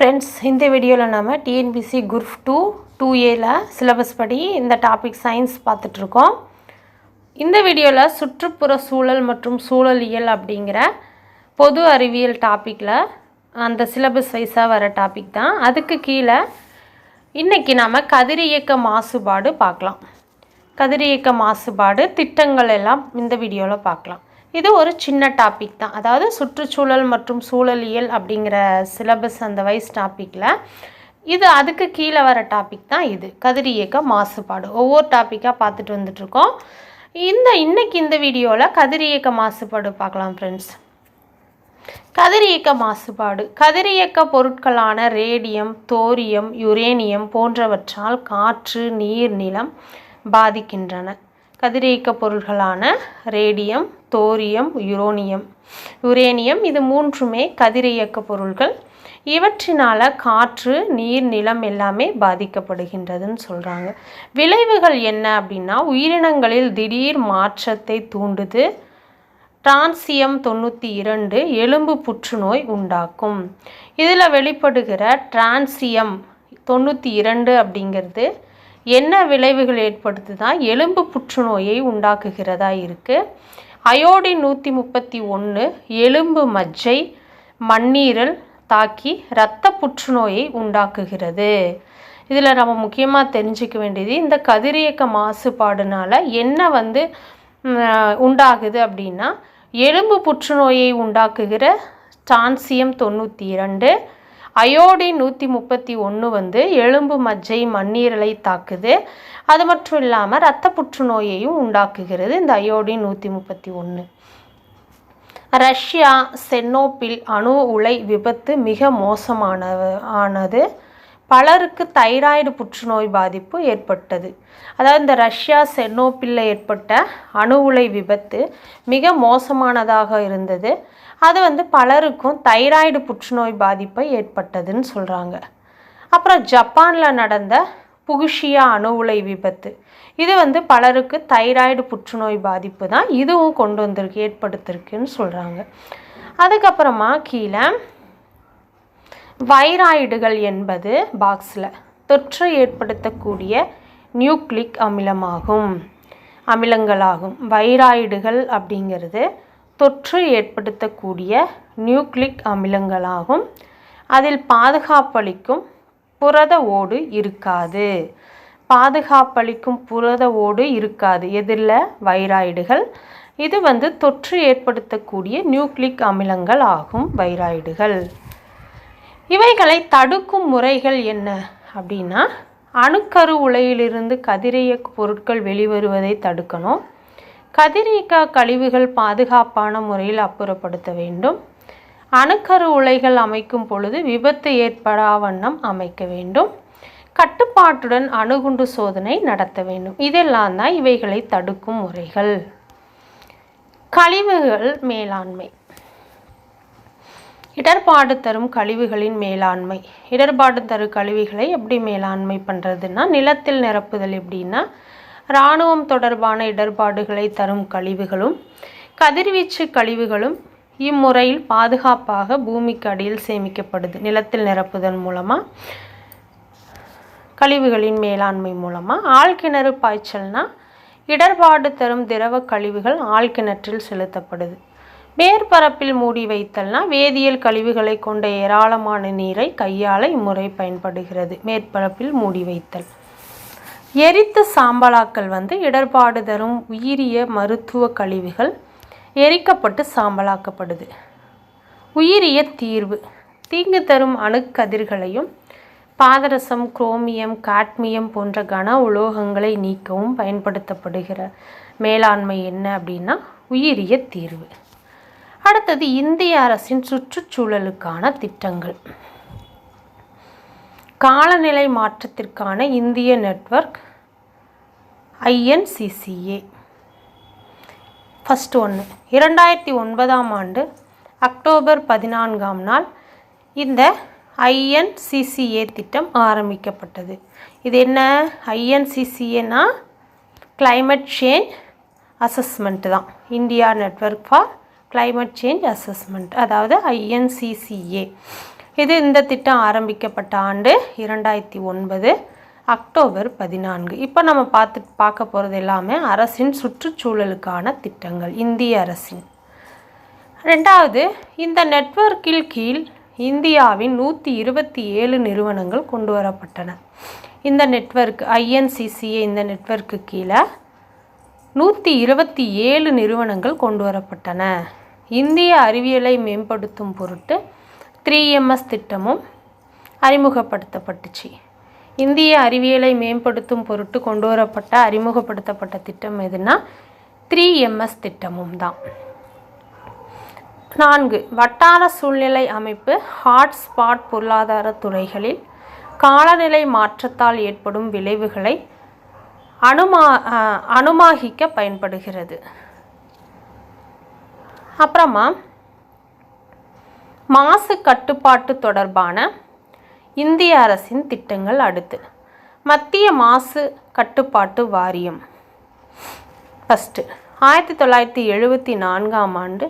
Friends இந்த வீடியோவில் நம்ம டிஎன்பிசி குரூப் டூ டூ ஏல சிலபஸ் படி இந்த டாபிக் சயின்ஸ் பார்த்துட்ருக்கோம் இந்த வீடியோவில் சுற்றுப்புற சூழல் மற்றும் சூழலியல் அப்படிங்கிற பொது அறிவியல் டாப்பிக்கில் அந்த சிலபஸ் வைஸாக வர டாபிக் தான். அதுக்கு கீழே இன்றைக்கி நாம் கதிரியக்க மாசுபாடு பார்க்கலாம். கதிரியக்க மாசுபாடு திட்டங்கள் எல்லாம் இந்த வீடியோவில் பார்க்கலாம். இது ஒரு சின்ன டாபிக் தான். அதாவது சுற்றுச்சூழல் மற்றும் சூழலியல் அப்படிங்கிற சிலபஸ் அந்த வைஸ் டாப்பிக்கில் இது அதுக்கு கீழே வர டாபிக் தான் இது. கதிரியக்க மாசுபாடு. ஒவ்வொரு டாப்பிக்காக பார்த்துட்டு வந்துட்ருக்கோம் இந்த இன்னைக்கு இந்த வீடியோவில் கதிரியக்க மாசுபாடு பார்க்கலாம் ஃப்ரெண்ட்ஸ் கதிரியக்க மாசுபாடு. கதிரியக்க பொருட்களான ரேடியம் தோரியம் யுரேனியம் போன்றவற்றால் காற்று நீர் நிலம் பாதிக்கின்றன. கதிரியக்க பொருட்களான ரேடியம் தோரியம் யுரோனியம். யுரேனியம் இது மூன்றுமே கதிரியக்க பொருள்கள். இவற்றினால் காற்று நீர் நிலம் எல்லாமே பாதிக்கப்படுகின்றதுன்னு சொல்கிறாங்க விளைவுகள் என்ன அப்படின்னா உயிரினங்களில் திடீர் மாற்றத்தை தூண்டுது. டிரான்சியம் தொண்ணூற்றி இரண்டு எலும்பு புற்றுநோய் உண்டாக்கும். இதில் வெளிப்படுகிற டிரான்சியம் தொண்ணூற்றி இரண்டு அப்படிங்கிறது என்ன விளைவுகள் ஏற்படுத்துதான் எலும்பு புற்றுநோயை உண்டாக்குகிறதா இருக்குது அயோடின் நூற்றி முப்பத்தி ஒன்று எலும்பு மஜ்ஜை மண்ணீரல் தாக்கி இரத்த புற்றுநோயை உண்டாக்குகிறது. இதில் நம்ம முக்கியமாக தெரிஞ்சுக்க வேண்டியது இந்த கதிரியக்க மாசுபாடுனால் என்ன வந்து உண்டாகுது அப்படின்னா எலும்பு புற்றுநோயை உண்டாக்குகிற டான்சியம் தொண்ணூற்றி இரண்டு அயோடின் நூற்றி முப்பத்தி ஒன்று வந்து எலும்பு மஜ்ஜை மண்ணீரலை தாக்குது. அது மட்டும் இல்லாமல் இரத்த புற்றுநோயையும் உண்டாக்குகிறது இந்த அயோடின் நூற்றி முப்பத்தி ஒன்று ரஷ்யா சென்னோப்பில் அணு உலை விபத்து மிக மோசமான ஆனது. பலருக்கு தைராய்டு புற்றுநோய் பாதிப்பு ஏற்பட்டது. அதாவது இந்த ரஷ்யா சென்னோப்பில் ஏற்பட்ட அணு உலை விபத்து மிக மோசமானதாக இருந்தது. அது வந்து பலருக்கும் தைராய்டு புற்றுநோய் பாதிப்பை ஏற்பட்டதுன்னு சொல்கிறாங்க அப்புறம் ஜப்பானில் நடந்த புகுஷியா அணு உலை விபத்து. இது வந்து பலருக்கு தைராய்டு புற்றுநோய் பாதிப்பு தான் இதுவும் கொண்டு வந்திருக்கு ஏற்படுத்திருக்குன்னு சொல்கிறாங்க அதுக்கப்புறமா கீழே வைராய்டுகள் என்பது பாக்ஸில் தொற்று ஏற்படுத்தக்கூடிய நியூக்ளிக் அமிலமாகும் அமிலங்களாகும். வைராய்டுகள் அப்படிங்கிறது தொற்று ஏற்படுத்தக்கூடிய நியூக்ளிக் அமிலங்களாகும். அதில் பாதுகாப்பளிக்கும் புரத ஓடு இருக்காது. பாதுகாப்பளிக்கும் புரத ஓடு இருக்காது. எதிரில் வைராய்டுகள். இது வந்து தொற்று ஏற்படுத்தக்கூடிய நியூக்ளிக் அமிலங்கள் ஆகும் வைராய்டுகள். இவைகளை தடுக்கும் முறைகள் என்ன அப்படின்னா அணுக்கரு உலையிலிருந்து கதிரியக்க பொருட்கள் வெளிவருவதை தடுக்கணும். கதிரியக்க கழிவுகள் பாதுகாப்பான முறையில் அப்புறப்படுத்த வேண்டும். அணுக்கரு உலைகள் அமைக்கும் பொழுது விபத்து ஏற்படா வண்ணம் அமைக்க வேண்டும். கட்டுப்பாட்டுடன் அணுகுண்டு சோதனை நடத்த வேண்டும். இதெல்லாம் தான் இவைகளை தடுக்கும் முறைகள். கழிவுகள் மேலாண்மை. இடர்பாடு தரும் கழிவுகளின் மேலாண்மை. இடர்பாடு தரும் கழிவுகளை எப்படி மேலாண்மை பண்ணுறதுன்னா நிலத்தில் நிரப்புதல் எப்படின்னா இராணுவம் தொடர்பான இடர்பாடுகளை தரும் கழிவுகளும் கதிர்வீச்சு கழிவுகளும் இம்முறையில் பாதுகாப்பாக பூமிக்கு அடியில் சேமிக்கப்படுது. நிலத்தில் நிரப்புதல் மூலமாக கழிவுகளின் மேலாண்மை மூலமாக ஆழ்கிணறு பாய்ச்சல்னா இடர்பாடு தரும் திரவ கழிவுகள் ஆழ்கிணற்றில் செலுத்தப்படுது. மேற்பரப்பில் மூடி வைத்தல்னா வேதியியல் கழிவுகளை கொண்ட ஏராளமான நீரை கையாள இம்முறை பயன்படுகிறது. மேற்பரப்பில் மூடி வைத்தல். எரித்த சாம்பலாக்கள் வந்து இடர்பாடு தரும் உயிரிய மருத்துவ கழிவுகள் எரிக்கப்பட்டு சாம்பலாக்கப்படுது. உயிரிய தீர்வு. தீங்கு தரும் அணுக்கதிர்களையும் பாதரசம் குரோமியம் காட்மியம் போன்ற கன உலோகங்களை நீக்கவும் பயன்படுத்தப்படுகிற மேலாண்மை என்ன அப்படின்னா உயிரிய தீர்வு. அடுத்தது இந்திய அரசின் சுற்றுச்சூழலுக்கான திட்டங்கள். காலநிலை மாற்றத்திற்கான இந்திய நெட்வொர்க் ஐஎன்சிசிஏ. ஃபஸ்ட் ஒன்று இரண்டாயிரத்தி ஒன்பதாம் ஆண்டு அக்டோபர் பதினான்காம் நாள் இந்த ஐஎன்சிசிஏ திட்டம் ஆரம்பிக்கப்பட்டது. இது என்ன? ஐஎன்சிசிஏனா? கிளைமேட் சேஞ்ச் அசஸ்மெண்ட்டு தான். India network for climate change assessment அதாவது ஐஎன்சிசிஏ. இது இந்த திட்டம் ஆரம்பிக்கப்பட்ட ஆண்டு இரண்டாயிரத்தி ஒன்பது அக்டோபர் பதினான்கு. இப்போ நம்ம பார்த்து பார்க்க போகிறது எல்லாமே அரசின் சுற்றுச்சூழலுக்கான திட்டங்கள் இந்திய அரசின். ரெண்டாவது இந்த நெட்வொர்க்கில் கீழ் இந்தியாவின் நூற்றி இருபத்தி ஏழு நிறுவனங்கள் கொண்டு வரப்பட்டன. இந்த நெட்வொர்க் ஐஎன்சிசிஏ இந்த நெட்வொர்க்கு கீழே நூற்றி இருபத்தி ஏழு நிறுவனங்கள் கொண்டு வரப்பட்டன. இந்திய அறிவியலை மேம்படுத்தும் பொருட்டு த்ரீ எம்எஸ் திட்டமும் அறிமுகப்படுத்தப்பட்டுச்சு. இந்திய அறிவியலை மேம்படுத்தும் பொருட்டு கொண்டு வரப்பட்ட அறிமுகப்படுத்தப்பட்ட திட்டம் எதுனா த்ரீ எம்எஸ் திட்டமும் தான். நான்கு வட்டார சூழ்நிலை அமைப்பு ஹாட்ஸ்பாட் பொருளாதார துறைகளில் காலநிலை மாற்றத்தால் ஏற்படும் விளைவுகளை அனுமா அனுமாகிக்க பயன்படுகிறது. அப்புறமா மாசு கட்டுப்பாட்டு தொடர்பான இந்திய அரசின் திட்டங்கள் அடுத்து. மத்திய மாசு கட்டுப்பாட்டு வாரியம். ஃபஸ்ட்டு ஆயிரத்தி தொள்ளாயிரத்தி எழுபத்தி நான்காம் ஆண்டு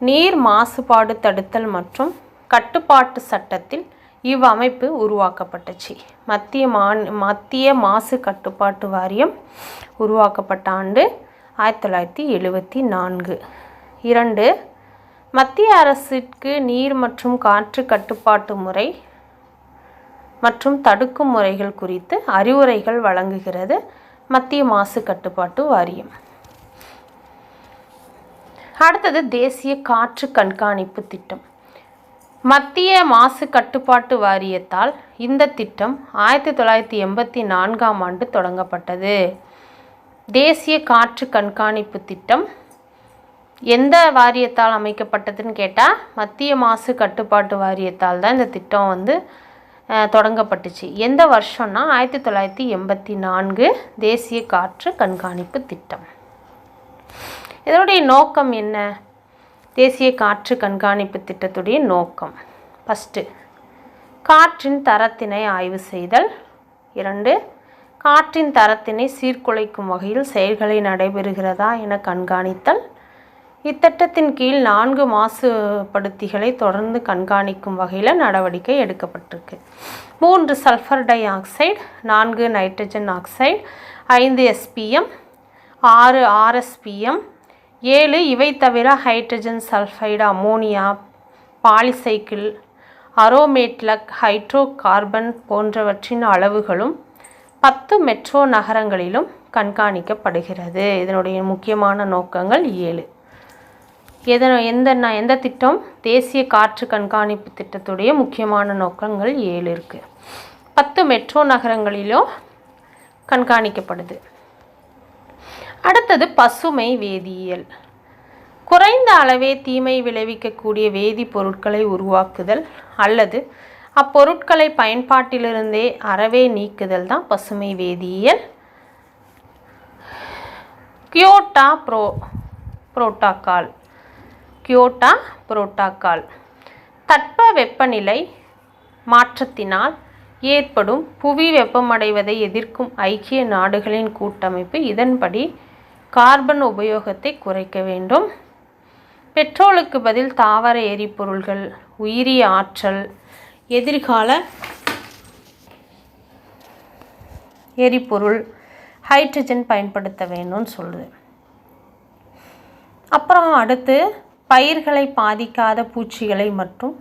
நீர் மாசுபாடு தடுத்தல் மற்றும் கட்டுப்பாட்டு சட்டத்தில் இவ்வமைப்பு உருவாக்கப்பட்டுச்சு. மத்திய மா மத்திய மாசு கட்டுப்பாட்டு வாரியம் உருவாக்கப்பட்ட ஆண்டு ஆயிரத்தி தொள்ளாயிரத்தி எழுபத்தி நான்கு இரண்டு மத்திய அரசிற்கு நீர் மற்றும் காற்று கட்டுப்பாட்டு முறை மற்றும் தடுக்கும் முறைகள் குறித்து அறிவுரைகள் வழங்குகிறது. மத்திய மாசு கட்டுப்பாட்டு வாரியம். அடுத்தது தேசிய காற்று கண்காணிப்பு திட்டம். மத்திய மாசு கட்டுப்பாட்டு வாரியத்தால் இந்த திட்டம் ஆயிரத்தி தொள்ளாயிரத்தி எண்பத்தி நான்காம் ஆண்டு தொடங்கப்பட்டது. தேசிய காற்று கண்காணிப்பு திட்டம் எந்த வாரியத்தால் அமைக்கப்பட்டதுன்னு கேட்டால் மத்திய மாசு கட்டுப்பாட்டு வாரியத்தால் தான் இந்த திட்டம் வந்து தொடங்கப்பட்டுச்சு. எந்த வருஷம்னா ஆயிரத்தி தொள்ளாயிரத்தி எண்பத்தி நான்கு தேசிய காற்று கண்காணிப்பு திட்டம். இதனுடைய நோக்கம் என்ன? தேசிய காற்று கண்காணிப்பு திட்டத்துடைய நோக்கம். ஃபஸ்ட்டு காற்றின் தரத்தினை ஆய்வு செய்தல். இரண்டு காற்றின் தரத்தினை சீர்குலைக்கும் வகையில் செயல்களை நடைபெறுகிறதா என கண்காணித்தல். இத்திட்டத்தின் கீழ் நான்கு மாசுபடுத்திகளை தொடர்ந்து கண்காணிக்கும் வகையில் நடவடிக்கை எடுக்கப்பட்டிருக்கு. மூன்று சல்ஃபர் டை ஆக்சைடு நான்கு நைட்ரஜன் ஆக்சைடு ஐந்து எஸ்பிஎம் ஆறு ஆர்எஸ்பிஎம் ஏழு இவை தவிர hydrogen sulphide ammonia polycyclic aromatic hydrocarbon போன்றவற்றின் அளவுகளும் பத்து மெட்ரோ நகரங்களிலும் கண்காணிக்கப்படுகிறது. இதனுடைய முக்கியமான நோக்கங்கள் ஏழு. எதன எந்த நான் எந்த திட்டம்? தேசிய காற்று கண்காணிப்பு திட்டத்துடைய முக்கியமான நோக்கங்கள் ஏழு இருக்குது பத்து மெட்ரோ நகரங்களிலும் கண்காணிக்கப்படுது. அடுத்தது பசுமை வேதியியல். குறைந்த அளவே தீமை விளைவிக்கக்கூடிய வேதிப்பொருட்களை உருவாக்குதல் அல்லது அப்பொருட்களை பயன்பாட்டிலிருந்தே அறவே நீக்குதல் தான் பசுமை வேதியியல். Kyoto pro protocol Kyoto protocol. தட்ப வெப்பநிலை மாற்றத்தினால் ஏற்படும் புவி வெப்பமடைவதை எதிர்க்கும் ஐக்கிய நாடுகளின் கூட்டமைப்பு இதன்படி கார்பன் உபயோகத்தை குறைக்க வேண்டும். பெட்ரோலுக்கு பதில் தாவர எரிபொருள்கள் உயிரி ஆற்றல் எதிர்கால எரிபொருள் ஹைட்ரஜன் பயன்படுத்த வேணும்னு சொல்லுது. அப்புறம் அடுத்து பயிர்களை பாதிக்காத பூச்சிகளை மற்றும்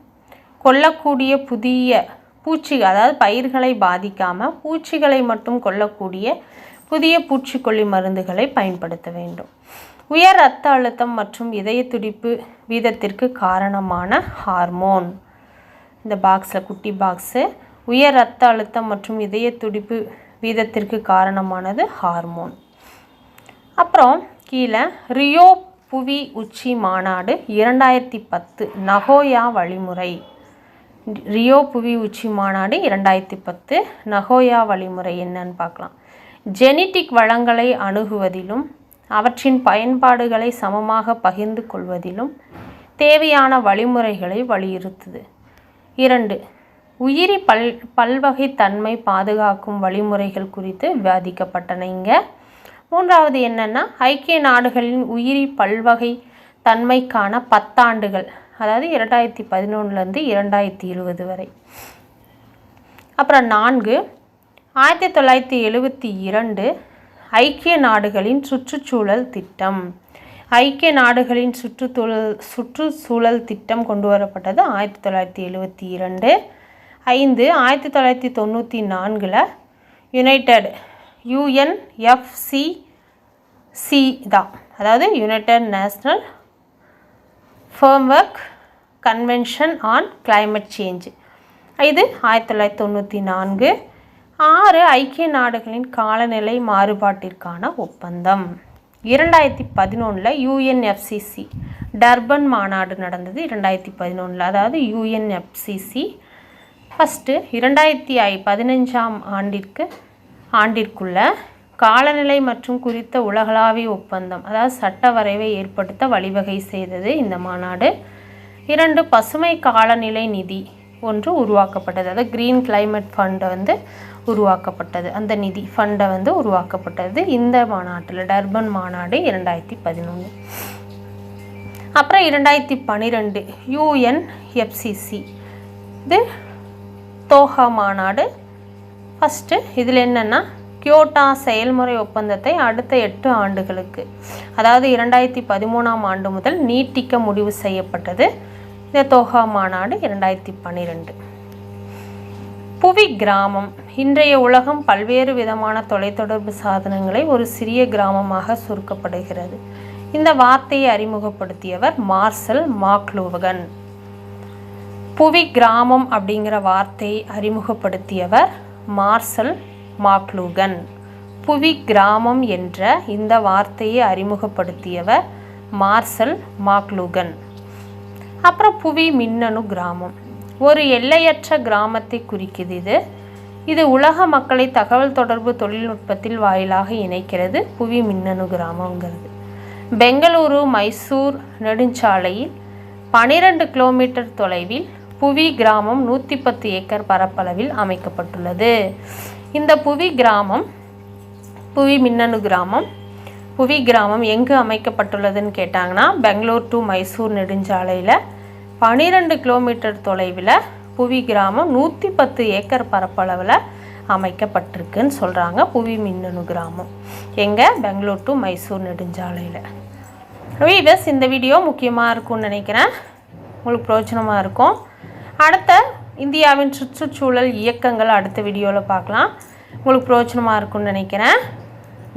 கொல்லக்கூடிய புதிய பூச்சி அதாவது பயிர்களை பாதிக்காமல் பூச்சிகளை மட்டும் கொல்லக்கூடிய புதிய பூச்சிக்கொல்லி மருந்துகளை பயன்படுத்த வேண்டும். உயர் இரத்த அழுத்தம் மற்றும் இதய துடிப்பு வீதத்திற்கு காரணமான ஹார்மோன். இந்த பாக்ஸில் குட்டி பாக்ஸு உயர் இரத்த அழுத்தம் மற்றும் இதய துடிப்பு வீதத்திற்கு காரணமானது ஹார்மோன். அப்புறம் கீழே ரியோ புவி உச்சி மாநாடு இரண்டாயிரத்தி பத்து நகோயா வழிமுறை. ரியோ புவி உச்சி மாநாடு இரண்டாயிரத்தி பத்து நகோயா வழிமுறை என்னன்னு பார்க்கலாம். ஜெனட்டிக் வளங்களை அணுகுவதிலும் அவற்றின் பயன்பாடுகளை சமமாக பகிர்ந்து கொள்வதிலும் தேவையான வழிமுறைகளை வலியுறுத்துது. இரண்டு உயிரி பல் பல்வகை தன்மை பாதுகாக்கும் வழிமுறைகள் குறித்து விவாதிக்கப்பட்டன இங்கே. மூன்றாவது என்னென்னா ஐக்கிய நாடுகளின் உயிரி பல்வகை தன்மைக்கான பத்தாண்டுகள் அதாவது இரண்டாயிரத்தி பதினொன்றுலேருந்து இரண்டாயிரத்தி இருபது வரை. அப்புறம் நான்கு ஆயிரத்தி தொள்ளாயிரத்தி எழுபத்தி இரண்டு ஐக்கிய நாடுகளின் சுற்றுச்சூழல் திட்டம். ஐக்கிய நாடுகளின் சுற்றுச்சூழல் சுற்றுச்சூழல் திட்டம் கொண்டு வரப்பட்டது ஆயிரத்தி தொள்ளாயிரத்தி எழுபத்தி இரண்டு. ஐந்து ஆயிரத்தி தொள்ளாயிரத்தி தொண்ணூற்றி நான்கில் யுனைடெட் யுஎன்எஃப்சி சி தான். அதாவது United National framework convention on climate change இது ஆயிரத்தி தொள்ளாயிரத்தி தொண்ணூற்றி நான்கு ஆறு ஐக்கிய நாடுகளின் காலநிலை மாறுபாட்டிற்கான ஒப்பந்தம். இரண்டாயிரத்தி பதினொன்றில் யூஎன்எஃப்சிசி டர்பன் மாநாடு நடந்தது இரண்டாயிரத்தி பதினொன்றில் அதாவது யூஎன்எஃப்சிசி ஃபஸ்ட்டு இரண்டாயிரத்தி ஐ பதினஞ்சாம் ஆண்டிற்கு ஆண்டிற்குள்ள காலநிலை மற்றும் குறித்த உலகளாவிய ஒப்பந்தம் அதாவது சட்ட வரைவை ஏற்படுத்த வழிவகை செய்தது இந்த மாநாடு. இரண்டு பசுமை காலநிலை நிதி ஒன்று உருவாக்கப்பட்டது. அதாவது க்ரீன் கிளைமேட் ஃபண்டை வந்து உருவாக்கப்பட்டது. அந்த நிதி ஃபண்டை வந்து உருவாக்கப்பட்டது இந்த மாநாட்டில் டர்பன் மாநாடு இரண்டாயிரத்தி பதினொன்று. அப்புறம் இரண்டாயிரத்தி பன்னிரெண்டு யூஎன்எஃப்சிசி இது தோஹா மாநாடு. ஃபஸ்ட்டு இதில் என்னென்னா கியோட்டா செயல்முறை ஒப்பந்தத்தை அடுத்த எட்டு ஆண்டுகளுக்கு அதாவது இரண்டாயிரத்தி பதிமூணாம் ஆண்டு முதல் நீட்டிக்க முடிவு செய்யப்பட்டது. இந்த தோஹா மாநாடு இரண்டாயிரத்தி பன்னிரெண்டு. புவி கிராமம். இன்றைய உலகம் பல்வேறு விதமான தொலைத்தொடர்பு சாதனங்களை ஒரு சிறிய கிராமமாக சுருக்கப்படுகிறது. இந்த வார்த்தையை அறிமுகப்படுத்தியவர் மார்சல் மாக்லூவகன். புவி கிராமம் அப்படிங்கிற வார்த்தையை அறிமுகப்படுத்தியவர் மார்சல் மாக்லூகன். புவி கிராமம் என்ற இந்த வார்த்தையை அறிமுகப்படுத்தியவர் மார்சல் மாக்லூகன். அப்புறம் புவி மின்னணு கிராமம். ஒரு எல்லையற்ற கிராமத்தை குறிக்குது இது. இது உலக மக்களை தகவல் தொடர்பு தொழில்நுட்பத்தில் வாயிலாக இணைக்கிறது புவி மின்னணு கிராமங்கிறது பெங்களூரு மைசூர் நெடுஞ்சாலையில் பனிரெண்டு கிலோமீட்டர் தொலைவில் புவி கிராமம் நூற்றி பத்து ஏக்கர் பரப்பளவில் அமைக்கப்பட்டுள்ளது. இந்த புவி கிராமம் புவி மின்னணு கிராமம் புவி கிராமம் எங்கு அமைக்கப்பட்டுள்ளதுன்னு கேட்டாங்கன்னா பெங்களூர் டு மைசூர் நெடுஞ்சாலையில் பனிரெண்டு கிலோமீட்டர் தொலைவில் புவி கிராமம் நூற்றி பத்து ஏக்கர் பரப்பளவில் அமைக்கப்பட்டிருக்குன்னு சொல்கிறாங்க புவி மின்னணு கிராமம். எங்கே? பெங்களூர் டு மைசூர் நெடுஞ்சாலையில். வீவர்ஸ் இந்த வீடியோ முக்கியமாக இருக்கும்னு நினைக்கிறேன். உங்களுக்கு பிரோஜனமாக இருக்கும். அடுத்த இந்தியாவின் சுற்றுச்சூழல் இயக்கங்கள் அடுத்த வீடியோவில் பார்க்கலாம். உங்களுக்கு பிரோஜனமாக இருக்கும்னு நினைக்கிறேன்.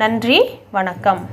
நன்றி வணக்கம்.